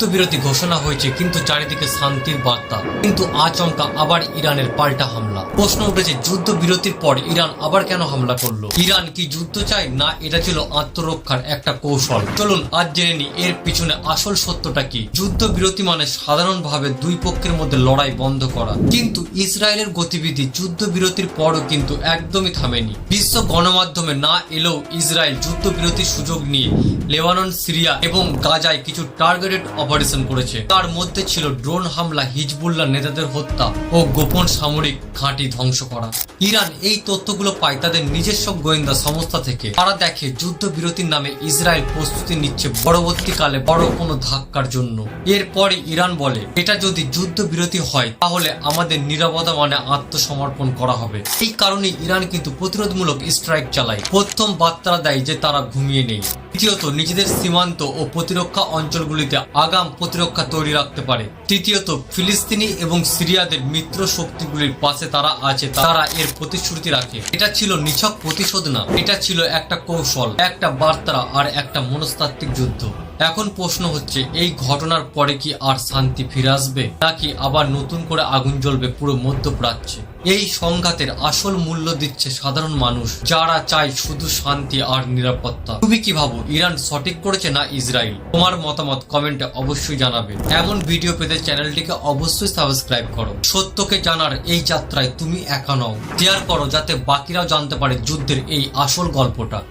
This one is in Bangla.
যুদ্ধবিরতি ঘোষণা হয়েছে, কিন্তু চারিদিকে শান্তির বার্তা। কিন্তু আচমকা আবার ইরানের পাল্টা হামলা। প্রশ্ন উঠেছে, যুদ্ধবিরতির পর ইরান আবার কেন হামলা করল? ইরান কি যুদ্ধ চায়, না এটা ছিল আত্মরক্ষার একটা কৌশল? চলুন আজ জেনে নি এর পিছনে আসল সত্যটা কি? যুদ্ধবিরতি মানে সাধারণভাবে দুই পক্ষের মধ্যে লড়াই বন্ধ করা। কিন্তু ইসরায়েলের গতিবিধি যুদ্ধবিরতির পরও কিন্তু একদমই থামেনি। বিশ্ব গণমাধ্যমে না এলেও ইসরায়েল যুদ্ধবিরতির সুযোগ নিয়ে লেবানন, সিরিয়া এবং গাজায় কিছু টার্গেটেড অপারেশন করেছে। তার মধ্যে ছিল ড্রোন হামলা, হিজবুল্লাহ নেতাদের হত্যা ও গোপন সামরিক ঘাঁটি ধ্বংস করা। ইরান এই তথ্যগুলো পায় তাদের নিজস্ব গোয়েন্দা সংস্থা থেকে। তারা দেখে যুদ্ধবিরতির নামে ইসরায়েল প্রস্তুতি নিচ্ছে পরবর্তীকালে বড় কোনো ধাক্কার জন্য। এরপরে ইরান বলে, এটা যদি যুদ্ধবিরতি হয়, তাহলে আমাদের নিরাপদা মানে আত্মসমর্পণ করা হবে। এই কারণে ইরান কিন্তু প্রতিরোধমূলক স্ট্রাইক চালায়। প্রথম বার্তা দেয় যে তারা ঘুমিয়ে নেই। দ্বিতীয়ত, নিজেদের সীমান্ত ও প্রতিরক্ষা অঞ্চলগুলিতে আগাম প্রতিরক্ষা তৈরি রাখতে পারে। তৃতীয়ত, ফিলিস্তিনি এবং সিরিয়াদের মিত্র শক্তিগুলির পাশে তারা আছে, তারা এর প্রতিশ্রুতি রাখে। এটা ছিল নিছক প্রতিশোধ না, এটা ছিল একটা কৌশল, একটা বার্তা আর একটা মনস্তাত্ত্বিক যুদ্ধ। এখন প্রশ্ন হচ্ছে, এই ঘটনার পরে কি আর শান্তি ফিরে আসবে? নাকি আবার নতুন করে আগুন জ্বলবে পুরো মধ্যপ্রাচ্যে? এই সংঘাতের আসল মূল্য দিচ্ছে সাধারণ মানুষ, যারা চায় শুধু শান্তি আর নিরাপত্তা। তুমি কি ভাবো, ইরান সঠিক করেছে না ইসরায়েল? তোমার মতামত কমেন্টে অবশ্যই জানাবে। এমন ভিডিও পেতে চ্যানেলটিকে অবশ্যই সাবস্ক্রাইব করো। সত্যকে জানার এই যাত্রায় তুমি একা নও। শেয়ার করো, যাতে বাকিরাও জানতে পারে যুদ্ধের এই আসল গল্পটা।